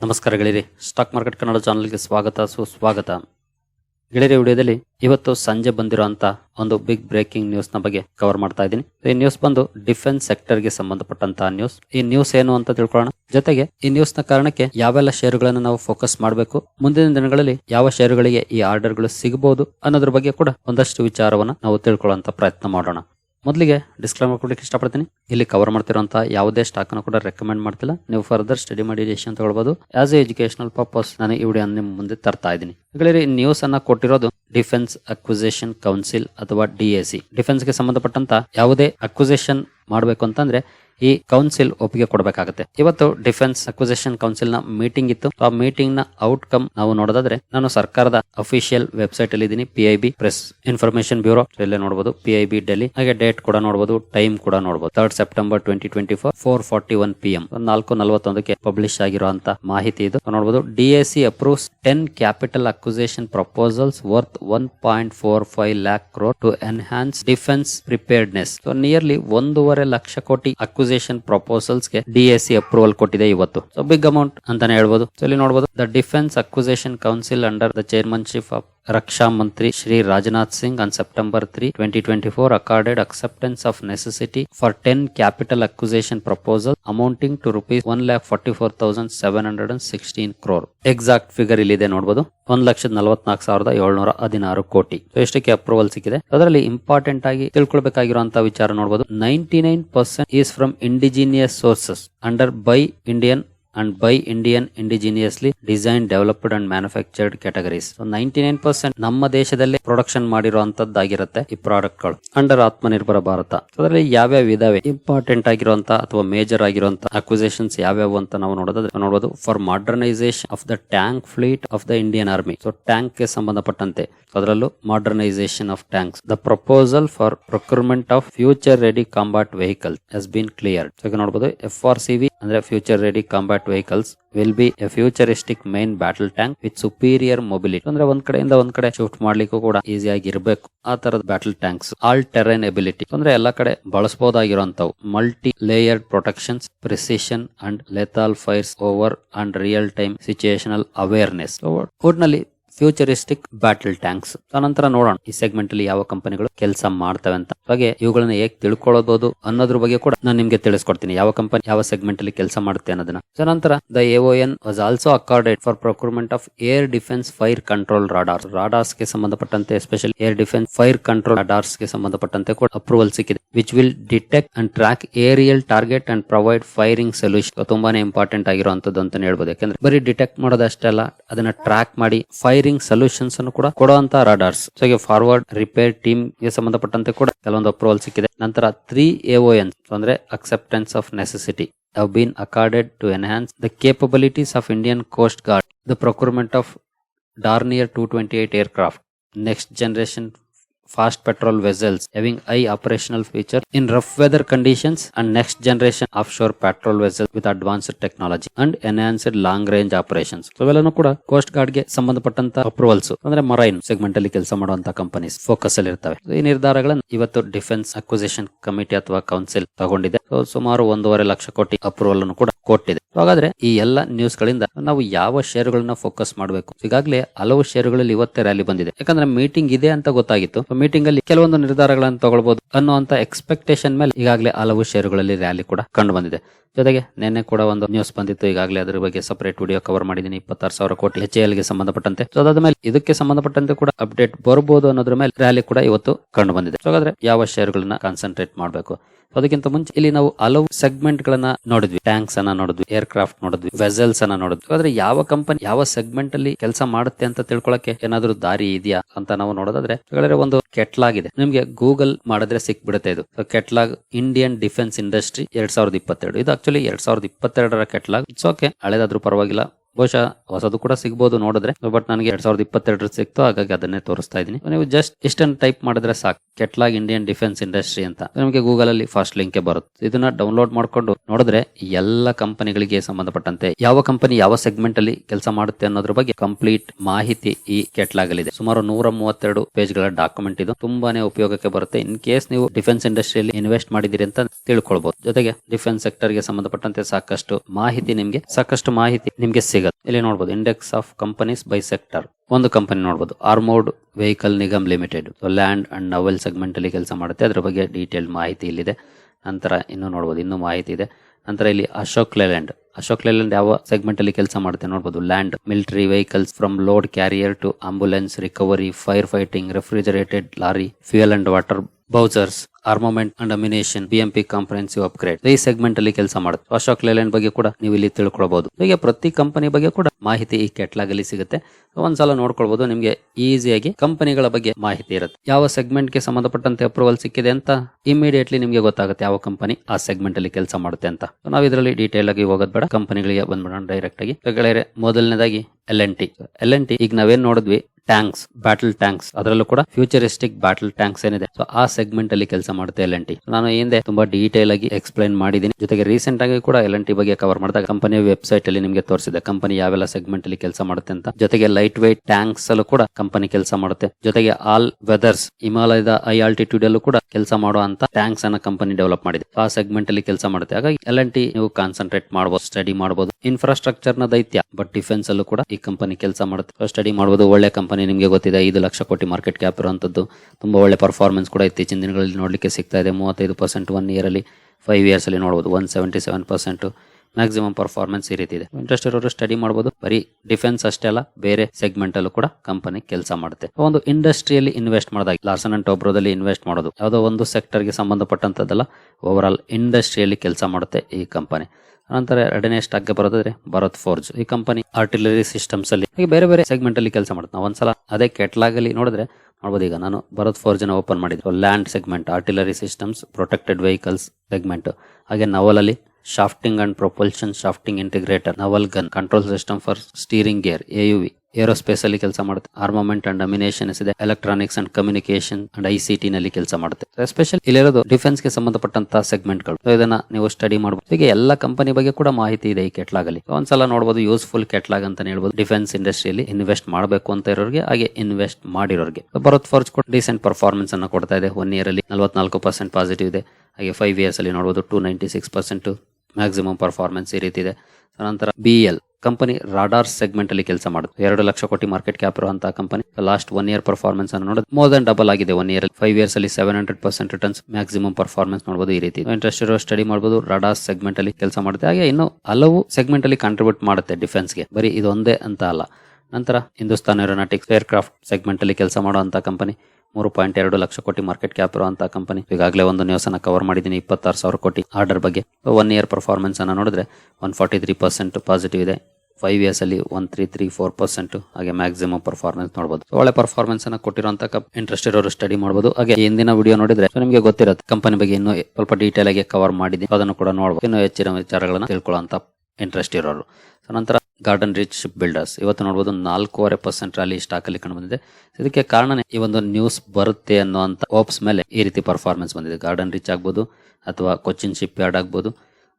ನಮಸ್ಕಾರ ಗೆಳೆಯರಿ. Stock market Kannada ಚಾನಲ್ಗೆ ಸ್ವಾಗತ, ಸುಸ್ವಾಗತ. ಗೆಳೆಯರಿ, ವಿಡಿಯೋದಲ್ಲಿ ಇವತ್ತು ಸಂಜೆ ಬಂದಿರುವಂತ ಒಂದು ಬಿಗ್ ಬ್ರೇಕಿಂಗ್ ನ್ಯೂಸ್ನ ಬಗ್ಗೆ ಕವರ್ ಮಾಡ್ತಾ ಇದ್ದೀನಿ. ಈ ನ್ಯೂಸ್ ಬಂದು ಡಿಫೆನ್ಸ್ ಸೆಕ್ಟರ್ಗೆ ಸಂಬಂಧಪಟ್ಟಂತಹ ನ್ಯೂಸ್ ಈ ನ್ಯೂಸ್ ಏನು ಅಂತ ತಿಳ್ಕೊಳ್ಳೋಣ. ಜೊತೆಗೆ ಈ ನ್ಯೂಸ್ನ ಕಾರಣಕ್ಕೆ ಯಾವೆಲ್ಲ ಷೇರುಗಳನ್ನು ನಾವು ಫೋಕಸ್ ಮಾಡಬೇಕು? ಮುಂದಿನ ದಿನಗಳಲ್ಲಿ ಯಾವ ಷೇರುಗಳಿಗೆ ಈ ಆರ್ಡರ್ಗಳು ಸಿಗಬಹುದು ಅನ್ನೋದ್ರ ಬಗ್ಗೆ ಕೂಡ ಒಂದಷ್ಟು ವಿಚಾರವನ್ನ ನಾವು ತಿಳ್ಕೊಳ್ಳುವಂತ ಪ್ರಯತ್ನ ಮಾಡೋಣ. ಮೊದಲಿಗೆ ಡಿಸ್ಕ್ಲೈಮರ್ ಕೊಡ್ಲಿಕ್ಕೆ ಇಷ್ಟಪಡ್ತೀನಿ. ಇಲ್ಲಿ ಕವರ್ ಮಾಡ್ತಿರುವಂತಹ ಯಾವುದೇ ಸ್ಟಾಕ್ ಅನ್ನು ಕೂಡ ರೆಕಮೆಂಡ್ ಮಾಡ್ತಿಲ್ಲ. ನೀವು ಫರ್ದರ್ ಸ್ಟಡಿ ಮಾಡಿ ಡಿಸಿಷನ್ ತಗೊಳ್ಬಹುದು ಆಸ್ ಎ ಎಜುಕೇಶನಲ್ ಪರ್ಪಸ್ ನಾನು ಈ ವಿಡಿಯೋ ನಿಮ್ಮ ಮುಂದೆ ತರ್ತಾ ಇದ್ದೀನಿ. ಗೆಳೆಯರಿ ನ್ಯೂಸ್ ಅನ್ನ ಕೊಟ್ಟಿರೋದು ಡಿಫೆನ್ಸ್ ಅಕ್ವಿಸೇಷನ್ ಕೌನ್ಸಿಲ್ ಅಥವಾ ಡಿಎಸಿ ಡಿಫೆನ್ಸ್ಗೆ ಸಂಬಂಧಪಟ್ಟಂತ ಯಾವುದೇ ಅಕ್ವಿಸೇಷನ್ ಮಾಡಬೇಕು ಅಂತಂದ್ರೆ ಈ ಕೌನ್ಸಿಲ್ ಒಪ್ಪಿಗೆ ಕೊಡಬೇಕಾಗುತ್ತೆ. ಇವತ್ತು ಡಿಫೆನ್ಸ್ ಅಕ್ವಿಸೇಷನ್ ಕೌನ್ಸಿಲ್ನ ಮೀಟಿಂಗ್ ಇತ್ತು. ಆ ಮೀಟಿಂಗ್ನ ಔಟ್ಕಮ್ ನಾವು ನೋಡೋದಾದ್ರೆ, ನಾನು ಸರ್ಕಾರದ ಅಫಿಷಿಯಲ್ ವೆಬ್ಸೈಟ್ ಅಲ್ಲಿ ಇದ್ದೀನಿ P I press information bureau ಇಲ್ಲೇ ನೋಡಬಹುದು ಪಿ ಐ ಬಿ ಡೆಲ್ಲಿ ಹಾಗೆ ಡೇಟ್ ಕೂಡ ನೋಡಬಹುದು ಟೈಮ್ ಕೂಡ ನೋಡಬಹುದು third September twenty twenty four four forty one P M ನಾಲ್ಕು ನಲವತ್ತೊಂದಕ್ಕೆ ಪಬ್ಲಿಷ್ ಆಗಿರುವಂತಹ ಮಾಹಿತಿ ಇದು. ನೋಡಬಹುದು DAC approves ten capital acquisition proposals worth one point four five lakh crore to enhance defence preparedness nearly ಒಂದೂವರೆ ಲಕ್ಷ ಕೋಟಿ ಅಕ್ವಿಸಿಷನ್ ಪ್ರಪೋಸಲ್ಸ್ಗೆ ಸಿ ಅಪ್ರೂವಲ್ ಕೊಟ್ಟಿದೆ ಇವತ್ತು. ಸೊ ಬಿಗ್ ಅಮೌಂಟ್ ಅಂತಾನೆ ಹೇಳ್ಬೋದು. ಸೊ ಇಲ್ಲಿ ನೋಡಬಹುದು the defence acquisition council under the chairmanship of Raksha Mantri Shri Rajnath Singh on September 3, 2024 accorded acceptance of necessity for 10 capital acquisition proposals amounting to rupees 1,44,716 crore. Exact figure ಇಲ್ಲಿದೆ ನೋಡಬಹುದು ಒಂದ್ ಲಕ್ಷದ ನಲವತ್ನಾಲ್ಕು ಸಾವಿರದ ಏಳ್ನೂರ ಹದಿನಾರು ಕೋಟಿ. ಎಷ್ಟಕ್ಕೆ ಅಪ್ರೂವಲ್ ಸಿಕ್ಕಿದೆ. ಅದರಲ್ಲಿ ಇಂಪಾರ್ಟೆಂಟ್ ಆಗಿ ತಿಳ್ಕೊಳ್ಬೇಕಾಗಿರುವಂತಹ ವಿಚಾರ ನೋಡಬಹುದು ninety nine percent is from indigenous sources under buy Indian buy Indian indigenously design developed and manufactured categories ninety nine percent ನಮ್ಮ ದೇಶದಲ್ಲಿ ಪ್ರೊಡಕ್ಷನ್ ಮಾಡಿರುವಂತದ್ದಾಗಿರುತ್ತೆ ಈ ಪ್ರಾಡಕ್ಟ್ಗಳು ಅಂಡರ್ ಆತ್ಮನಿರ್ಭರ ಭಾರತ. ಅದರಲ್ಲಿ ಯಾವ್ಯಾವ ಇದಾವೆ? ಇಂಪಾರ್ಟೆಂಟ್ ಆಗಿರುವಂತ ಅಥವಾ ಮೇಜರ್ ಆಗಿರುವಂತ ಅಕ್ವಿಸೇಷನ್ಸ್ ಯಾವ್ಯಾವು ಅಂತ ನಾವು ನೋಡೋದಾದ್ರೆ ನೋಡಬಹುದು for modernisation of the tank fleet of the Indian army so ಟ್ಯಾಂಕ್ಗೆ ಸಂಬಂಧಪಟ್ಟಂತೆ. ಅದರಲ್ಲೂ modernisation of tanks the proposal for procurement of future ready combat vehicle has been clear ನೋಡಬಹುದು ಎಫ್ ಆರ್ ಸಿ ವಿ ಅಂದ್ರೆ future ready combat vehicles will be a futuristic main battle tank with superior mobility ಅಂದ್ರೆ ಒಂದ್ ಕಡೆಯಿಂದ ಒಂದ್ ಕಡೆ shift ಮಾಡ್ಲಿಕ್ಕೂ ಕೂಡ easy ಆಗಿ ಇರಬೇಕು ಆ ತರದ battle tanks all terrain ability ಅಂದ್ರೆ ಎಲ್ಲಾ ಕಡೆ ಬಳಸಬಹುದಾಗಿರುವಂತವು multi layered protections precision and lethal fires over and real time situational awareness ಒಟ್ನಲ್ಲಿ ಫ್ಯೂಚರಿಸ್ಟಿಕ್ ಬ್ಯಾಟಲ್ ಟ್ಯಾಂಕ್ಸ್. ನಂತರ ನೋಡೋಣ ಈ ಸೆಗ್ಮೆಂಟ್ ಅಲ್ಲಿ ಯಾವ ಕಂಪನಿಗಳು ಕೆಲಸ ಮಾಡ್ತವೆ ಅಂತ. ಹಾಗೆ ಇವುಗಳನ್ನ ಹೇಗೆ ತಿಳ್ಕೊಳ್ಳಬಹುದು ಅನ್ನೋದ್ರ ಬಗ್ಗೆ ಕೂಡ ನಾನು ನಿಮ್ಗೆ ತಿಳಿಸ್ಕೊಡ್ತೀನಿ. ಯಾವ ಕಂಪನಿ ಯಾವ ಸೆಗ್ಮೆಂಟ್ ಅಲ್ಲಿ ಕೆಲಸ ಮಾಡುತ್ತೆ ಅನ್ನೋದನ್ನ. ನಂತರ the N was also accorded for procurement of air defence fire control radars ರಾಡಾರ್ಸ್ಗೆ ಸಂಬಂಧಪಟ್ಟಂತೆ especially air defence fire control ರಾಡಾರ್ಸ್ಗೆ ಸಂಬಂಧಪಟ್ಟಂತೆ ಕೂಡ ಅಪ್ರೂವಲ್ ಸಿಕ್ಕಿದೆ which will detect and track aerial target and provide firing solution ತುಂಬಾನೇ ಇಂಪಾರ್ಟೆಂಟ್ ಆಗಿರುವಂತದ್ದು ಅಂತ ಹೇಳ್ಬೋದು. ಯಾಕಂದ್ರೆ ಬರೀ ಡಿಟೆಕ್ಟ್ ಮಾಡೋದಷ್ಟೇ ಅಲ್ಲ, ಅದನ್ನ ಟ್ರ್ಯಾಕ್ ಮಾಡಿ ಫೈರಿಂಗ್ ಸೊಲ್ಯೂಷನ್ಸ್ ಅನ್ನು ಕೂಡ ಕೊಡುವಂತಹ ರಾಡಾರ್ಸ್. ಜೊತೆಗೆ ಫಾರ್ವರ್ಡ್ ರಿಪೇರ್ ಟೀಮ್ಗೆ ಸಂಬಂಧಪಟ್ಟಂತೆ ಕೂಡ ಕೆಲವೊಂದು ಅಪ್ರೂವಲ್ ಸಿಕ್ಕಿದೆ. ನಂತರ ತ್ರೀ ಎಒ ಎನ್ ಅಂದ್ರೆ acceptance of necessity have been accorded to enhance the capabilities of Indian coast guard the procurement of Dornier two twenty eight aircraft next generation fast patrol vessels, having high operational feature in rough weather conditions and next generation offshore patrol vessels with advanced technology and enhanced long range operations. So ಇವೆಲ್ಲನೂ ಕೂಡ coast ಗಾರ್ಡ್ಗೆ ಸಂಬಂಧಪಟ್ಟಂತ approvals ಅಂದ್ರೆ marine segment ಅಲ್ಲಿ ಕೆಲಸ ಮಾಡುವಂತ companies focus ಅಲ್ಲಿ ಇರ್ತವೆ. ಈ ನಿರ್ಧಾರಗಳನ್ನು ಇವತ್ತು ಡಿಫೆನ್ಸ್ ಅಕ್ವಿಸಿಷನ್ ಕಮಿಟಿ ಅಥವಾ ಕೌನ್ಸಿಲ್ ತಗೊಂಡಿದೆ. ಸುಮಾರು ಒಂದೂವರೆ ಲಕ್ಷ ಕೋಟಿ ಅಪ್ರೂವಲ್ ಅನ್ನು ಕೂಡ ಕೊಟ್ಟಿದೆ. ಹಾಗಾದ್ರೆ ಈ ಎಲ್ಲ ನ್ಯೂಸ್ ಗಳಿಂದ ನಾವು ಯಾವ ಶೇರುಗಳನ್ನ ಫೋಕಸ್ ಮಾಡಬೇಕು? ಈಗಾಗಲೇ ಹಲವು ಶೇರುಗಳಲ್ಲಿ ಇವತ್ತೇ ರ್ಯಾಲಿ ಬಂದಿದೆ. ಯಾಕಂದ್ರೆ ಮೀಟಿಂಗ್ ಇದೆ ಅಂತ ಗೊತ್ತಾಗಿತ್ತು. ಮೀಟಿಂಗ್ ಅಲ್ಲಿ ಕೆಲವೊಂದು ನಿರ್ಧಾರಗಳನ್ನು ತಗೊಳ್ಬಹುದು ಅನ್ನುವಂತ ಎಕ್ಸ್ಪೆಕ್ಟೇಷನ್ ಮೇಲೆ ಈಗಾಗಲೇ ಹಲವು ಷೇರುಗಳಲ್ಲಿ ರ್ಯಾಲಿ ಕೂಡ ಕಂಡು ಬಂದಿದೆ. ಜೊತೆಗೆ ನಿನ್ನೆ ಕೂಡ ಒಂದು ನ್ಯೂಸ್ ಬಂದಿತ್ತು. ಈಗಾಗಲೇ ಅದರ ಬಗ್ಗೆ ಸಪರೇಟ್ ವಿಡಿಯೋ ಕವರ್ ಮಾಡಿದ್ದೀನಿ. ಇಪ್ಪತ್ತಾರು ಸಾವಿರ ಕೋಟಿ ಎಚ್ ಎಲ್ಗೆ ಸಂಬಂಧಪಟ್ಟಂತೆ. ಸೊ ಅದಾದ ಮೇಲೆ ಇದಕ್ಕೆ ಸಂಬಂಧಪಟ್ಟಂತೆ ಕೂಡ ಅಪ್ಡೇಟ್ ಬರಬಹುದು ಅನ್ನೋದ್ರ ಮೇಲೆ ರ್ಯಾಲಿ ಕೂಡ ಇವತ್ತು ಕಂಡು ಬಂದಿದೆ. ಹಾಗಾದ್ರೆ ಯಾವ ಷೇರುಗಳನ್ನ ಕಾನ್ಸಂಟ್ರೇಟ್ ಮಾಡಬೇಕು? ಅದಕ್ಕಿಂತ ಮುಂಚೆ ಇಲ್ಲಿ ನಾವು ಹಲವು ಸೆಗ್ಮೆಂಟ್ ಗಳನ್ನ ನೋಡಿದ್ವಿ. ಟ್ಯಾಂಕ್ಸ್ ಅನ್ನ ನೋಡಿದ್ವಿ ಏರ್ ಕ್ರಾಫ್ಟ್ ನೋಡಿದ್ವಿ ವೆಸಲ್ಸ್ ಅನ್ನ ನೋಡಿದ್ವಿ. ಆದ್ರೆ ಯಾವ ಕಂಪನಿ ಯಾವ ಸೆಗ್ಮೆಂಟ್ ಅಲ್ಲಿ ಕೆಲಸ ಮಾಡುತ್ತೆ ಅಂತ ತಿಳ್ಕೊಳಕ್ಕೆ ಏನಾದ್ರೂ ದಾರಿ ಇದೆಯಾ ಅಂತ ನಾವು ನೋಡೋದಾದ್ರೆ ಒಂದು ಕೆಟ್ಲಾಗ್ ಇದೆ ನಿಮ್ಗೆ ಗೂಗಲ್ ಮಾಡಿದ್ರೆ ಸಿಕ್ಬಿಡುತ್ತೆ ಇದು. ಕೆಟ್ಲಾಗ್ ಇಂಡಿಯನ್ ಡಿಫೆನ್ಸ್ ಇಂಡಸ್ಟ್ರಿ ಎರಡ್ ಸಾವಿರದ ಇಪ್ಪತ್ತೆರಡು. ಇದು ಆಕ್ಚುಲಿ ಎರಡ್ ಸಾವಿರದ ಇಪ್ಪತ್ತೆರಡರ ಕೆಟ್ಲಾಗ್. ಇಟ್ಸ್ ಓಕೆ ಹಳೇದಾದ್ರೂ ಪರವಾಗಿಲ್ಲ. ಬಹುಶಃ ಹೊಸದು ಕೂಡ ಸಿಗ್ಬೋದು ನೋಡಿದ್ರೆ. ಬಟ್ ನನಗೆ ಎರಡ್ ಸಾವಿರದ ಇಪ್ಪತ್ತೆರಡರ ಸಿಕ್ತು, ಹಾಗಾಗಿ ಅದನ್ನೇ ತೋರಿಸ್ತಾ ಇದ್ದೀನಿ. ನೀವು ಜಸ್ಟ್ ಇಷ್ಟನ್ನು ಟೈಪ್ ಮಾಡಿದ್ರೆ ಸಾಕು. ಕೆಟ್ಲಾಗ್ ಇಂಡಿಯನ್ ಡಿಫೆನ್ಸ್ ಇಂಡಸ್ಟ್ರಿ ಅಂತ. ನಮಗೆ ಗೂಗಲ್ ಅಲ್ಲಿ ಫಾಸ್ಟ್ ಲಿಂಕ್ ಬರುತ್ತೆ. ಇದನ್ನ ಡೌನ್ಲೋಡ್ ಮಾಡ್ಕೊಂಡು ನೋಡಿದ್ರೆ ಎಲ್ಲ ಕಂಪನಿಗಳಿಗೆ ಸಂಬಂಧಪಟ್ಟಂತೆ ಯಾವ ಕಂಪನಿ ಯಾವ ಸೆಗ್ಮೆಂಟ್ ಅಲ್ಲಿ ಕೆಲಸ ಮಾಡುತ್ತೆ ಅನ್ನೋದ್ರ ಬಗ್ಗೆ ಕಂಪ್ಲೀಟ್ ಮಾಹಿತಿ ಈ ಕೆಟ್ಲಾಗ್ ಇದೆ ಸುಮಾರು ನೂರ ಮೂವತ್ತೆರಡು ಪೇಜ್ಗಳ ಡಾಕ್ಯುಮೆಂಟ್ ಇದು. ತುಂಬಾನೇ ಉಪಯೋಗಕ್ಕೆ ಬರುತ್ತೆ. ಇನ್ ಕೇಸ್ ನೀವು ಡಿಫೆನ್ಸ್ ಇಂಡಸ್ಟ್ರಿಯಲ್ಲಿ ಇನ್ವೆಸ್ಟ್ ಮಾಡಿದಿರಿ ಅಂತ ತಿಳ್ಕೊಳ್ಬಹುದು ಜೊತೆಗೆ ಡಿಫೆನ್ಸ್ ಸೆಕ್ಟರ್ಗೆ ಸಂಬಂಧಪಟ್ಟಂತೆ ಸಾಕಷ್ಟು ಮಾಹಿತಿ ನಿಮ್ಗೆ, ಸಾಕಷ್ಟು ಮಾಹಿತಿ ನಿಮ್ಗೆ ಸಿಗುತ್ತೆ ಸಿಗುತ್ತೆ. ಇಲ್ಲಿ ನೋಡಬಹುದು index of companies by sector ಒಂದು ಕಂಪನಿ ನೋಡಬಹುದು armoured vehicle Nigam limited land and naval segment ಅಲ್ಲಿ ಕೆಲಸ ಮಾಡುತ್ತೆ. ಅದರ ಬಗ್ಗೆ ಡೀಟೇಲ್ ಮಾಹಿತಿ ಇಲ್ಲಿದೆ. ನಂತರ ಇನ್ನು ನೋಡಬಹುದು ಇನ್ನೂ ಮಾಹಿತಿ ಇದೆ. ನಂತರ ಇಲ್ಲಿ ಅಶೋಕ್ ಲೇಲ್ಯಾಂಡ್ ಅಶೋಕ್ ಲೇಲ್ಯಾಂಡ್ ಯಾವ ಸೆಗ್ಮೆಂಟ್ ಅಲ್ಲಿ ಕೆಲಸ ಮಾಡುತ್ತೆ ನೋಡಬಹುದು land military vehicles from load carrier to ambulance recovery fire fighting refrigerated lorry fuel and water bowsers armament and ammunition BMP comprehensive upgrade ಈ ಸೆಗ್ಮೆಂಟ್ ಅಲ್ಲಿ ಕೆಲಸ ಮಾಡುತ್ತೆ. ಅಶೋಕ್ ಲೇಲ್ಯಾಂಡ್ ಬಗ್ಗೆ ಕೂಡ ನೀವು ಇಲ್ಲಿ ತಿಳ್ಕೊಳ್ಬಹುದು ಹೀಗೆ ಪ್ರತಿ ಕಂಪನಿ ಬಗ್ಗೆ ಕೂಡ ಮಾಹಿತಿ ಈ ಕೆಟ್ಲಾಗ್ ಅಲ್ಲಿ ಸಿಗುತ್ತೆ ಒಂದ್ಸಲ ನೋಡ್ಕೊಳ್ಬಹುದು ನಿಮ್ಗೆ ಈಸಿಯಾಗಿ ಕಂಪನಿಗಳ ಬಗ್ಗೆ ಮಾಹಿತಿ ಇರುತ್ತೆ. ಯಾವ ಸೆಗ್ಮೆಂಟ್ಗೆ ಸಂಬಂಧಪಟ್ಟಂತೆ ಅಪ್ರೂವಲ್ ಸಿಕ್ಕಿದೆ ಅಂತ ಇಮಿಡಿಯೇಟ್ಲಿ ನಿಮಗೆ ಗೊತ್ತಾಗುತ್ತೆ ಯಾವ ಕಂಪನಿ ಆ ಸೆಗ್ಮೆಂಟ್ ಅಲ್ಲಿ ಕೆಲಸ ಮಾಡುತ್ತೆ ಅಂತ. ನಾವು ಇದರಲ್ಲಿ ಡೀಟೇಲ್ ಆಗಿ ಹೋಗೋದ್ ಬೇಡ. ಕಂಪನಿಗಳಿಗೆ ಬಂದ್ಬಿಡೋಣ ಡೈರೆಕ್ಟ್ ಆಗಿ. ಗೆಳೆಯರೆ, ಮೊದಲನೇದಾಗಿ L N T L N T ಈಗ ನಾವೇನ್ ನೋಡಿದ್ವಿ? ಟ್ಯಾಂಕ್ಸ್ ಬ್ಯಾಟಲ್ ಟ್ಯಾಂಕ್ಸ್ ಅದರಲ್ಲೂ ಕೂಡ ಫ್ಯೂಚರಿಸ್ಟಿಕ್ ಬ್ಯಾಟಲ್ ಟ್ಯಾಂಕ್ಸ್ ಏನಿದೆ. ಸೊ ಆ ಸೆಗ್ಮೆಂಟ್ ಅಲ್ಲಿ ಕೆಲಸ ಮಾಡುತ್ತೆ ಎಲ್ ಎನ್ ನಾನು ಹಿಂದೆ ತುಂಬಾ ಡೀಟೇಲ್ ಆಗಿ ಎಕ್ಸ್ಪ್ಲೈನ್ ಮಾಡಿದ್ದೀನಿ. ಜೊತೆಗೆ ರೀಸೆಂಟ್ ಆಗಿ ಕೂಡ ಎಲ್ ಟಿ ಬಗ್ಗೆ ಕವರ್ ಮಾಡಿದಾಗ ಕಂಪನಿಯ ವೆಬ್ಸೈಟ್ ಅಲ್ಲಿ ನಿಮಗೆ ತೋರಿಸಿದೆ. ಕಂಪನಿ ಯಾವೆಲ್ಲ ಸೆಗ್ಮೆಂಟ್ ಅಲ್ಲಿ ಕೆಲಸ ಮಾಡುತ್ತೆ ಅಂತ. ಜೊತೆಗೆ ಲೈಟ್ ವೈಟ್ ಟ್ಯಾಂಕ್ಸ್ ಅಲ್ಲೂ ಕೂಡ ಕಂಪನಿ ಕೆಲಸ ಮಾಡುತ್ತೆ. ಜೊತೆಗೆ ಆಲ್ ವೆದರ್ಸ್ ಹಿಮಾಲಯದ ಐ ಆಲ್ಟಿಟ್ಯೂಡ್ ಅಲ್ಲೂ ಕೂಡ ಕೆಲಸ ಮಾಡುವಂತ ಟ್ಯಾಂಕ್ಸ್ ಅನ್ನ ಕಂಪನಿ ಡೆವಲಪ್ ಮಾಡಿದೆ. ಆ ಸೆಗ್ಮೆಂಟ್ ಅಲ್ಲಿ ಕೆಲಸ ಮಾಡುತ್ತೆ. ಹಾಗಾಗಿ ಎಲ್ ನೀವು ಕಾನ್ಸಂಟ್ರೇಟ್ ಮಾಡಬಹುದು ಸ್ಟಡಿ ಮಾಡಬಹುದು ಇನ್ಫ್ರಾಸ್ಟ್ರಕ್ಚರ್ನ ದೈತ್ಯ. ಬಟ್ ಡಿಫೆನ್ಸ್ ಅಲ್ಲೂ ಕೂಡ ಈ ಕಂಪನಿ ಕೆಲಸ ಮಾಡುತ್ತೆ. ಸ್ಟಡಿ ಮಾಡಬಹುದು ಒಳ್ಳೆ ಕಂಪನಿ ನಿಮಗೆ ಗೊತ್ತಿದೆ. ಐದು ಲಕ್ಷ ಕೋಟಿ ಮಾರ್ಕೆಟ್ ಕ್ಯಾಪ್ ಇರುವಂತದ್ದು ತುಂಬಾ ಒಳ್ಳೆ ಪರ್ಫಾರ್ಮೆನ್ಸ್ ಕೂಡ ಇತ್ತೀಚಿನ ದಿನಗಳಲ್ಲಿ ನೋಡ್ಲಿಕ್ಕೆ ಸಿಗ್ತಾ ಇದೆ. ಮೂವತ್ತೈದು ಪರ್ಸೆಂಟ್ ಒನ್ ಇಯರ್ ಅಲ್ಲಿ ಫೈವ್ ಇಯರ್ಸ್ ಅಲ್ಲಿ ನೋಡಬಹುದು one seventy seven percent maximum performance ಈ ರೀತಿ ಇದೆ. ಇಂಟ್ರೆಸ್ಟ್ ಇರೋರು ಸ್ಟಡಿ ಮಾಡಬಹುದು ಬರೀ ಡಿಫೆನ್ಸ್ ಅಷ್ಟೇ ಅಲ್ಲ, ಬೇರೆ ಸೆಗ್ಮೆಂಟ್ ಅಲ್ಲೂ ಕೂಡ ಕಂಪನಿ ಕೆಲಸ ಮಾಡುತ್ತೆ. ಒಂದು ಇಂಡಸ್ಟ್ರಿಯಲ್ಲಿ ಇನ್ವೆಸ್ಟ್ ಮಾಡಿದಾಗ ಲಾರ್ಸನ್ ಅಂಡ್ ಟೊಬ್ರೋದಲ್ಲಿ ಇನ್ವೆಸ್ಟ್ ಮಾಡೋದು, ಯಾವುದೋ ಒಂದು ಸೆಕ್ಟರ್ಗೆ ಸಂಬಂಧಪಟ್ಟಂತದ್ದಲ್ಲ ಓವರ್ ಆಲ್ ಇಂಡಸ್ಟ್ರಿಯಲ್ಲಿ ಕೆಲಸ ಮಾಡುತ್ತೆ ಈ ಕಂಪನಿ ನಂತರ ಎರಡನೇ ಸ್ಟಾಕ್ ಬರೋದಾದ್ರೆ ಭಾರತ್ ಫೋರ್ಜ್ ಈ ಕಂಪನಿ ಆರ್ಟಿಲರಿ ಸಿಸ್ಟಮ್ಸ್ ಅಲ್ಲಿ ಹಾಗೆ ಬೇರೆ ಬೇರೆ ಸೆಗ್ಮೆಂಟ್ ಅಲ್ಲಿ ಕೆಲಸ ಮಾಡುತ್ತೆ. ನಾವು ಒಂದ್ಸಲ ಅದೇ ಕೆಟ್ಲಾಗ್ ಅಲ್ಲಿ ನೋಡಿದ್ರೆ ನೋಡಬಹುದು ಈಗ ನಾನು ಭರತ್ ಫೋರ್ಜ್ನ ಓಪನ್ ಮಾಡಿದ್ರು land segment artillery systems protected vehicles segment ಹಾಗೆ ನವಲ್ ಅಲ್ಲಿ shafting and propulsion shafting integrator naval gun control system for steering gear AUV aerospace ಅಲ್ಲಿ ಕೆಲಸ ಮಾಡುತ್ತೆ. ಆರ್ಮಮೆಂಟ್ ಅಂಡ್ ಅಮಿನೇಷನ್ ಇದೆ. Electronics and communication and I C T ನಲ್ಲಿ ಕೆಲಸ ಮಾಡುತ್ತೆ. Special ಇಲ್ಲಿರೋದು ಡಿಫೆನ್ಸ್ಗೆ ಸಂಬಂಧಪಟ್ಟಂತ ಸೆಗ್ಮೆಂಟ್ಗಳು ಇದನ್ನ ನೀವು ಸ್ಟಡಿ ಮಾಡಬಹುದು ಹೀಗೆ ಎಲ್ಲ ಕಂಪನಿ ಬಗ್ಗೆ ಕೂಡ ಮಾಹಿತಿ ಇದೆ ಈ ಕೆಟ್ಲಾಗ್ ಅಲ್ಲಿ ಒಂದ್ಸಲ ನೋಡಬಹುದು ಯೂಸ್ಫುಲ್ ಕೆಟ್ಲಾಗ್ ಅಂತ ಹೇಳ್ಬೋದು. ಡಿಫೆನ್ಸ್ ಇಂಡಸ್ಟ್ರಿಯಲ್ಲಿ ಇನ್ವೆಸ್ಟ್ ಮಾಡಬೇಕು ಅಂತ ಇರೋರಿಗೆ, ಹಾಗೆ ಇನ್ವೆಸ್ಟ್ ಮಾಡಿರೋರಿಗೆ. ಭರತ್ ಫೋರ್ಜ್ ಕೂಡ ಡೀಸೆಂಟ್ ಪರ್ಫಾರ್ಮೆನ್ಸ್ ಅನ್ನ ಕೊಡ್ತಾ ಇದೆ. ಒನ್ ಇಯರ್ ಅಲ್ಲಿ ನಲವತ್ನಾಲ್ಕು ಪರ್ಸೆಂಟ್ ಪಾಸಿಟಿವ್ ಇದೆ. ಹಾಗೆ ಫೈವ್ ಇಯರ್ಸ್ ಅಲ್ಲಿ ನೋಡಬಹುದು two ninety six percent maximum performance ಈ ರೀತಿ ಇದೆ. ನಂತರ B L company radar segment ಅಲ್ಲಿ ಕೆಲಸ ಮಾಡುತ್ತೆ. ಎರಡು ಲಕ್ಷ ಕೋಟಿ ಮಾರ್ಕೆಟ್ ಕ್ಯಾಪ್ ಇರುವಂತಹ company last one year performance ಅನ್ನು ನೋಡಿದ್ರೆ ಮೋರ್ ದನ್ ಡಬಲ್ ಆಗಿದೆ ಒನ್ ಇಯರ್ ಫೈವ್ ಇಯರ್ಸ್ ಅಲ್ಲಿ seven hundred percent returns maximum performance ನೋಡಬಹುದು ಈ ರೀತಿ. ಇಂಟ್ರೆಸ್ಟ್ ಇರೋ ಸ್ಟಡಿ ಮಾಡಬಹುದು ರಾಡಾರ್ ಸೆಗ್ಮೆಂಟ್ ಅಲ್ಲಿ ಕೆಲಸ ಮಾಡುತ್ತೆ. ಹಾಗೆ ಇನ್ನು ಹಲವು ಸೆಗ್ಮೆಂಟ್ ಅಲ್ಲಿ ಕಾಂಟ್ರಿಬ್ಯೂಟ್ ಮಾಡುತ್ತೆ ಡಿಫೆನ್ಸ್ಗೆ. ಬರೀ ಇದೊಂದೇ ಅಂತ ಅಲ್ಲ. ನಂತರ ಹಿಂದೂಸ್ತಾನ್ ಏರೋನಾಟಿಕ್ಸ್ ಏರ್ಕ್ರಾಫ್ಟ್ ಸೆಗ್ಮೆಂಟ್ ಅಲ್ಲಿ ಕೆಲಸ ಮಾಡುವಂತಹ ಕಂಪನಿ ಮೂರು ಪಾಯಿಂಟ್ ಎರಡು ಲಕ್ಷ ಕೋಟಿ ಮಾರ್ಕೆಟ್ ಕ್ಯಾಪ್ ಇರುವಂತಹ ಕಂಪನಿ. ಈಗಾಗಲೇ ಒಂದು ನ್ಯೂಸ್ ಅನ್ನ ಕವರ್ ಮಾಡಿದ್ದೀನಿ, ಇಪ್ಪತ್ತಾರು ಸಾವಿರ ಕೋಟಿ ಆರ್ಡರ್ ಬಗ್ಗೆ. ಒನ್ ಇಯರ್ ಪರ್ಫಾರ್ಮೆನ್ಸ್ ಅನ್ನ ನೋಡಿದ್ರೆ one forty three percent positive ಇದೆ. ಫೈವ್ ಇಯರ್ಸ್ ಅಲ್ಲಿ one three three four percent ಹಾಗೆ ಮ್ಯಾಕ್ಸಿಮಮ್ ಪರ್ಫಾರ್ಮೆನ್ಸ್ ನೋಡಬಹುದು ಒಳ್ಳೆ ಪರ್ಫಾರ್ಮೆನ್ಸ್ ಅನ್ನ ಕೊಟ್ಟಿರುವಂತ ಇಂಟ್ರೆಸ್ಟ್ ಇರೋರು ಸ್ಟಡಿ ಮಾಡಬಹುದು ಹಾಗೆ ಹಿಂದಿನ ವಿಡಿಯೋ ನೋಡಿದ್ರೆ ನಿಮಗೆ ಗೊತ್ತಿರುತ್ತೆ ಕಂಪನಿ ಬಗ್ಗೆ ಇನ್ನೂ ಸ್ವಲ್ಪ ಡೀಟೇಲ್ ಆಗಿ ಕವರ್ ಮಾಡಿದ್ದೀನಿ. ಅದನ್ನು ಕೂಡ ನೋಡಬಹುದು ಇನ್ನೂ ಹೆಚ್ಚಿನ ವಿಚಾರಗಳನ್ನ ತಿಳ್ಕೊಳ್ಳುವಂತ ಇಂಟ್ರೆಸ್ಟ್ ಇರೋರು. ನಂತರ ಗಾರ್ಡನ್ ರಿಚ್ ಶಿಪ್ ಬಿಲ್ಡರ್ಸ್ ಇವತ್ತು ನೋಡಬಹುದು ನಾಲ್ಕೂವರೆ ಪರ್ಸೆಂಟ್ ಸ್ಟಾಕ್ ಅಲ್ಲಿ ಕಂಡು ಬಂದಿದೆ ಇದಕ್ಕೆ ಕಾರಣ ಈ ಒಂದು ನ್ಯೂಸ್ ಬರುತ್ತೆ ಅನ್ನುವಂತ ಓಪ್ಸ್ ಮೇಲೆ ಈ ರೀತಿ ಪರ್ಫಾರ್ಮೆನ್ಸ್ ಬಂದಿದೆ. ಗಾರ್ಡನ್ ರಿಚ್ ಆಗ್ಬೋದು, ಅಥವಾ ಕೊಚ್ಚಿನ್ ಶಿಪ್ ಯಾರ್ಡ್ ಆಗ್ಬೋದು,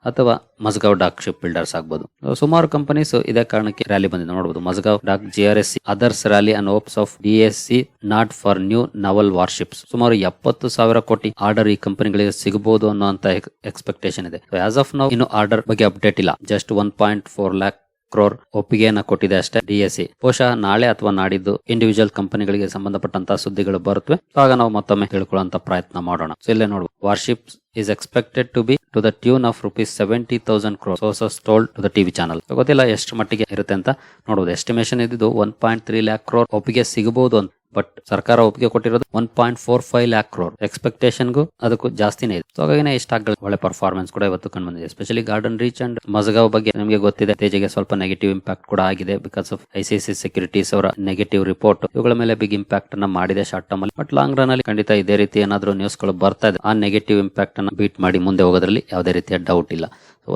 ಅಥವಾ ಮಸ್ಗಾವ್ ಡಾಕ್ ಶಿಪ್ ಬಿಲ್ಡರ್ಸ್ ಆಗ್ಬೋದು. ಸುಮಾರು ಕಂಪನೀಸ್ ಇದೇ ಕಾರಣಕ್ಕೆ ರ್ಯಾಲಿ ಬಂದಿದೆ. ನೋಡಬಹುದು Mazgaon dock G R S others rally and ops of D S C not for new naval warships ಸುಮಾರು ಎಪ್ಪತ್ತು ಸಾವಿರ ಕೋಟಿ ಆರ್ಡರ್ ಈ ಕಂಪನಿಗಳಿಗೆ ಸಿಗಬಹುದು ಅನ್ನುವಂತ ಎಕ್ಸ್ಪೆಕ್ಟೇಷನ್ ಇದೆ. ಆಸ್ ಆಫ್ ನಾವು ಇನ್ನು ಆರ್ಡರ್ ಬಗ್ಗೆ ಅಪ್ಡೇಟ್ ಇಲ್ಲ. Just one point four lakh crore ಒಪ್ಪಿಗೆಯನ್ನ ಕೊಟ್ಟಿದೆ ಅಷ್ಟೇ. ಡಿಎಸ್ಸಿ ಬಹುಶಃ ನಾಳೆ ಅಥವಾ ನಾಡಿದ್ದು ಇಂಡಿವಿಜುವಲ್ ಕಂಪನಿಗಳಿಗೆ ಸಂಬಂಧಪಟ್ಟಂತಹ ಸುದ್ದಿಗಳು ಬರುತ್ತವೆ ಆಗ ನಾವು ಮತ್ತೊಮ್ಮೆ ತಿಳ್ಕೊಳ್ಳುವಂತ ಪ್ರಯತ್ನ ಮಾಡೋಣ. ಇಲ್ಲೇ ನೋಡುವ. Warship is expected to be to the tune of rupees 70,000 crore. Sources told to the TV channel ಗೊತ್ತಿಲ್ಲ ಎಷ್ಟು ಮಟ್ಟಿಗೆ ಇರುತ್ತೆ ಅಂತ ನೋಡೋದು ಎಸ್ಟಿಮೇಷನ್ ಇದ್ದು one point three lakh crore ಒಪ್ಪಿಗೆ ಸಿಗಬಹುದು ಅಂತ. ಬಟ್ ಸರ್ಕಾರ ಒಪ್ಪಿಗೆ ಕೊಟ್ಟಿರೋದು one point four five lakh crore ಎಕ್ಸ್ಪೆಕ್ಟೇಷನ್ಗೂ ಅದಕ್ಕೂ ಜಾಸ್ತಿನೇ ಇದೆ. ಸೊ ಹಾಗಾಗಿ ಈ ಸ್ಟಾಕ್ ಒಳ್ಳೆ ಪರ್ಫಾರ್ಮೆನ್ಸ್ ಕೂಡ ಇವತ್ತು ಕಂಡು ಬಂದಿದೆ. Especially garden reach and Mazagaon ಬಗ್ಗೆ ನಿಮಗೆ ಗೊತ್ತಿದೆ. ತೇಜಿಗೆ ಸ್ವಲ್ಪ ನೆಗೆಟಿವ್ ಇಂಪ್ಯಾಕ್ಟ್ ಕೂಡ ಆಗಿದೆ ಬಿಕಾಸ್ ಆಫ್ ಐಸಿಐಸಿ ಸೆಕ್ಯೂರಿಟೀಸ್ ಅವರ ನೆಗೆಟಿವ್ ರಿಪೋರ್ಟ್ ಇವುಗಳ ಮೇಲೆ ಬಿಗ್ ಇಂಪ್ಯಾಕ್ಟ್ ಅನ್ನ ಮಾಡಿದೆ ಶಾರ್ಟ್ ಟರ್ಮ್ ಅಲ್ಲಿ. ಬಟ್ ಲಾಂಗ್ ರನ್ ಅಲ್ಲಿ ಖಂಡಿತ ಇದೇ ರೀತಿ ಏನಾದರೂ ನ್ಯೂಸ್ಗಳು ಬರ್ತಾ ಇದೆ. ಆ ನೆಗೆಟಿವ್ ಇಂಪ್ಯಾಕ್ಟ್ ಅನ್ನ ಬೀಟ್ ಮಾಡಿ ಮುಂದೆ ಹೋಗೋದ್ರಲ್ಲಿ ಯಾವುದೇ ರೀತಿಯ ಡೌಟ್ ಇಲ್ಲ.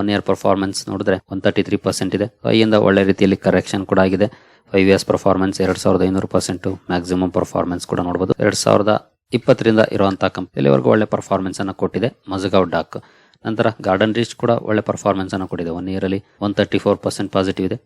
ಒನ್ ಇಯರ್ ಪರ್ಫಾರ್ಮೆನ್ಸ್ ನೋಡಿದ್ರೆ ಒನ್ ತರ್ಟಿ ತ್ರೀ ಪರ್ಸೆಂಟ್ ಇದೆ ಐಯಿಂದ ಒಳ್ಳೆ ರೀತಿಯಲ್ಲಿ ಕರೆಕ್ಷನ್ ಕೂಡ ಆಗಿದೆ. ಫೈವ್ ಇಯರ್ಸ್ ಪರ್ಫಾರ್ಮೆನ್ಸ್ ಎರಡ್ ಸಾವಿರದ ಐನೂರು ಪರ್ಸೆಂಟ್ ಮ್ಯಾಕ್ಸಿಮಮ್ ಪರ್ಫಾರ್ಮೆನ್ಸ್ ಕೂಡ ನೋಡಬಹುದು ಎರಡ್ ಸಾವಿರದ ಇಪ್ಪತ್ತರಿಂದ ಇರುವಂತಹ ಕಂಪನಿವರೆಗೂ ಒಳ್ಳೆ ಪರ್ಫಾರ್ಮೆನ್ಸ್ ಅನ್ನು ಕೊಟ್ಟಿದೆ ಮಜಗಾವ್ ಡಾಕ್. ನಂತರ ಗಾರ್ಡನ್ ರೀಚ್ ಕೂಡ ಒಳ್ಳೆ ಪರ್ಫಾರ್ಮೆನ್ಸ್ ಅನ್ನು ಕೊಟ್ಟಿದೆ. ಒನ್ ಇಯರ್ ಅಲ್ಲಿ one thirty four percent positive ಇದೆ.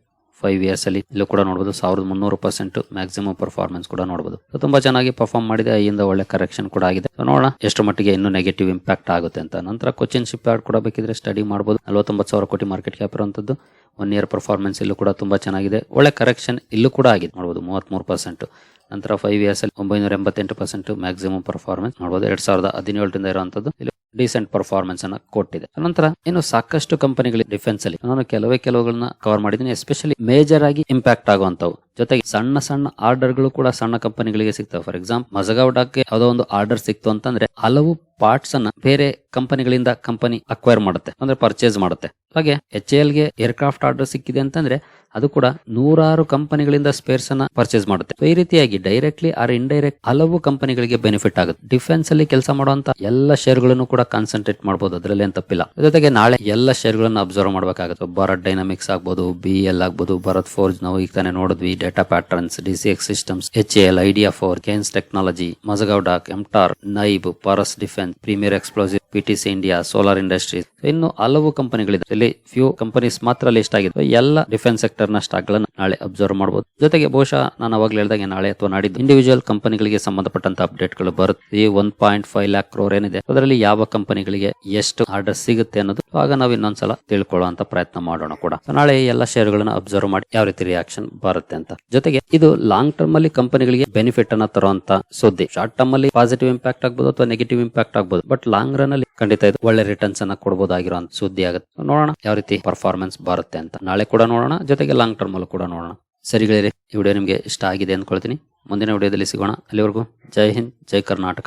ಫೈವ್ ಇಯರ್ಸ್ ಅಲ್ಲಿ ಇಲ್ಲೂ ಕೂಡ ನೋಡಬಹುದು ಸಾವಿರದ ಮುನ್ನೂರು ಪರ್ಸೆಂಟ್ ಮ್ಯಾಕ್ಸಿಮಮ್ ಪರ್ಫಾರ್ಮೆನ್ಸ್ ಕೂಡ ನೋಡಬಹುದು ತುಂಬಾ ಚೆನ್ನಾಗಿ ಪರ್ಫಾರ್ಮ್ ಮಾಡಿದೆ. ಐಯಿಂದ ಒಳ್ಳೆ ಕರೆಕ್ಷನ್ ಕೂಡ ಆಗಿದೆ. ನೋಡೋಣ ಎಷ್ಟು ಮಟ್ಟಿಗೆ ಇನ್ನೂ ನೆಗೆಟಿವ್ ಇಂಪ್ಯಾಕ್ಟ್ ಆಗುತ್ತೆ ಅಂತ. ನಂತರ ಕೊಚ್ಚಿನ್ ಶಿಪ್ ಯಾರ್ಡ್ ಕೂಡ ಬೇಕಿದ್ರೆ ಸ್ಟಡಿ ಮಾಡಬಹುದು ನಲವತ್ತೊಂಬತ್ತು ಸಾವಿರ ಕೋಟಿ ಮಾರ್ಕೆಟ್ ಕ್ಯಾಪ್ ಇರುವಂತದ್ದು. ಒನ್ ಇಯರ್ ಪರ್ಫಾರ್ಮೆನ್ಸ್ ಇಲ್ಲೂ ಕೂಡ ತುಂಬಾ ಚೆನ್ನಾಗಿದೆ. ಒಳ್ಳೆ ಕರೆಕ್ಷನ್ ಇಲ್ಲೂ ಕೂಡ ಆಗಿದೆ. ನೋಡಬಹುದು ಮೂವತ್ಮೂರು ಪರ್ಸೆಂಟ್ ನಂತರ ಫೈವ್ ಇಯರ್ಸ್ ಅಲ್ಲಿ ಒಂಬೈನೂರ ಎಂಬತ್ತೆಂಟು ಪರ್ಸೆಂಟ್ ಮ್ಯಾಕ್ಸಿಮಮ್ ಪರ್ಫಾರ್ಮೆನ್ಸ್ ನೋಡಬಹುದು ಎರಡ್ ಸಾವಿರದ ಹದಿನೇಳರಿಂದ ಇರುವಂತದ್ದು. ಇಲ್ಲಿ ಡಿಸೆಂಟ್ ಪರ್ಫಾರ್ಮೆನ್ಸ್ ಅನ್ನ ಕೊಟ್ಟಿದೆ. ನಂತರ ಇನ್ನು ಸಾಕಷ್ಟು ಕಂಪನಿಗಳು ಡಿಫೆನ್ಸ್ ಅಲ್ಲಿ ನಾನು ಕೆಲವೇ ಕೆಲವುಗಳನ್ನ ಕವರ್ ಮಾಡಿದ್ದೀನಿ ಎಸ್ಪೆಷಲಿ ಮೇಜರ್ ಆಗಿ ಇಂಪ್ಯಾಕ್ಟ್ ಆಗುವಂತವು ಜೊತೆಗೆ ಸಣ್ಣ ಸಣ್ಣ ಆರ್ಡರ್ಗಳು ಕೂಡ ಸಣ್ಣ ಕಂಪನಿಗಳಿಗೆ ಸಿಗ್ತವೆ. ಫಾರ್ ಎಕ್ಸಾಂಪಲ್ ಮಜಗಾವಡಕ್ಕೆ ಯಾವುದೋ ಒಂದು ಆರ್ಡರ್ ಸಿಕ್ತು ಅಂತಂದ್ರೆ ಹಲವು ಪಾರ್ಟ್ಸ್ ಅನ್ನ ಬೇರೆ ಕಂಪನಿಗಳಿಂದ ಕಂಪನಿ ಅಕ್ವೈರ್ ಮಾಡುತ್ತೆ. ಅಂದ್ರೆ ಪರ್ಚೇಸ್ ಮಾಡುತ್ತೆ. ಹಾಗೆ ಎಚ್ ಎಲ್ಗೆ ಏರ್ಕ್ರಾಫ್ಟ್ ಆರ್ಡರ್ ಸಿಕ್ಕಿದೆ ಅಂತಂದ್ರೆ ಅದು ಕೂಡ ನೂರಾರು ಕಂಪನಿಗಳಿಂದ ಸ್ಪೇರ್ಸ್ ಅನ್ನ ಪರ್ಚೇಸ್ ಮಾಡುತ್ತೆ. ಈ ರೀತಿಯಾಗಿ ಡೈರೆಕ್ಟ್ಲಿ ಆರ್ ಇಂಡೈರೆಕ್ಟ್ ಹಲವು ಕಂಪನಿಗಳಿಗೆ ಬೆನಿಫಿಟ್ ಆಗುತ್ತೆ. ಡಿಫೆನ್ಸ್ ಅಲ್ಲಿ ಕೆಲಸ ಮಾಡುವಂತ ಎಲ್ಲ ಶೇರ್ಗಳನ್ನು ಕೂಡ ಕಾನ್ಸಂಟ್ರೇಟ್ ಮಾಡಬಹುದು ಅದರಲ್ಲಿ ಏನ್ ತಪ್ಪಿಲ್ಲ. ಜೊತೆಗೆ ನಾಳೆ ಎಲ್ಲ ಶೇರ್ಗಳನ್ನು ಅಬ್ಸರ್ವ್ ಮಾಡಬೇಕಾಗುತ್ತೆ. ಭಾರತ್ ಡೈನಾಮಿಕ್ಸ್ ಆಗ್ಬಹುದು ಬಿ ಎಲ್ ಆಗ್ಬಹುದು ಭಾರತ್ ಫೋರ್ಜ್ ನಾವು ಈಗ ತಾನೇ ನೋಡಿದ್ವಿ. C X systems H L idea forge Kaynes technology Mazagaon dock MTAR Nibe Paras defence premier explosive PTC India solar industries ಇನ್ನು ಹಲವು ಕಂಪನಿಗಳಿದೆ. ಇಲ್ಲಿ ಫ್ಯೂ ಕಂಪನೀಸ್ ಮಾತ್ರ ಲಿಸ್ಟ್ ಆಗಿದೆ. ಎಲ್ಲ ಡಿಫೆನ್ಸ್ ಸೆಕ್ಟರ್ನ ಸ್ಟಾಕ್ ಗಳನ್ನ ನಾಳೆ ಅಬ್ಸರ್ವ್ ಮಾಡಬಹುದು ಜೊತೆಗೆ ಬಹುಶಃ ನಾನು ಅವಾಗಲೇ ಹೇಳಿದಾಗೆ ನಾಳೆ ಅಥವಾ ನಾಡಿದ್ದು ಇಂಡಿವಿಜುವಲ್ ಕಂಪನಿಗಳಿಗೆ ಸಂಬಂಧಪಟ್ಟಂತ ಅಪ್ಡೇಟ್ಗಳು ಬರುತ್ತೆ. ಈ one point five lakh crore ಏನಿದೆ, ಅದರಲ್ಲಿ ಯಾವ ಕಂಪನಿಗಳಿಗೆ ಎಷ್ಟು ಆರ್ಡರ್ ಸಿಗುತ್ತೆ ಅನ್ನೋದು ಆಗ ನಾವು ಇನ್ನೊಂದ್ಸಲ ತಿಳ್ಕೊಳ್ಳುವಂತ ಪ್ರಯತ್ನ ಮಾಡೋಣ ಕೂಡ. ನಾಳೆ ಎಲ್ಲ ಶೇರ್ ಗಳನ್ನ ಅಬ್ಸರ್ವ್ ಮಾಡಿ ಯಾವ ರೀತಿ ರಿಯಾಕ್ಷನ್ ಬರುತ್ತೆ ಅಂತ. ಜೊತೆಗೆ ಇದು ಲಾಂಗ್ ಟರ್ಮ್ ಅಲ್ಲಿ ಕಂಪನಿಗಳಿಗೆ ಬೆನಿಫಿಟ್ ಅನ್ನ ತರುವಂತ ಸುದ್ದಿ. ಶಾರ್ಟ್ ಟರ್ಮ್ ಅಲ್ಲಿ ಪಾಸಿಟಿವ್ ಇಂಪ್ಯಾಕ್ಟ್ ಆಗ್ಬೋದು ಅಥವಾ ನೆಗೆಟಿವ್ ಇಂಪ್ಯಾಕ್ಟ್ ಆಗ್ಬೋದು. ಬಟ್ ಲಾಂಗ್ ರನ್ ಅಲ್ಲಿ ಖಂಡಿತ ಇದು ಒಳ್ಳೆ ರಿಟರ್ನ್ಸ್ ಅನ್ನ ಕೊಡಬಹುದಾಗಿರುವಂತ ಸುದ್ದಿ ಆಗುತ್ತೆ. ನೋಡೋಣ ಯಾವ ರೀತಿ ಪರ್ಫಾರ್ಮೆನ್ಸ್ ಬರುತ್ತೆ ಅಂತ. ನಾಳೆ ಕೂಡ ನೋಡೋಣ, ಜೊತೆಗೆ ಲಾಂಗ್ ಟರ್ಮ್ ಅಲ್ಲೂ ಕೂಡ ನೋಡೋಣ. ಸರಿಗಳಿರಿ ಈ ವಿಡಿಯೋ ನಿಮಗೆ ಇಷ್ಟ ಆಗಿದೆ ಅಂದ್ಕೊಳ್ತೀನಿ. ಮುಂದಿನ ವಿಡಿಯೋದಲ್ಲಿ ಸಿಗೋಣ. ಅಲ್ಲಿವರೆಗೂ ಜೈ ಹಿಂದ್, ಜೈ ಕರ್ನಾಟಕ.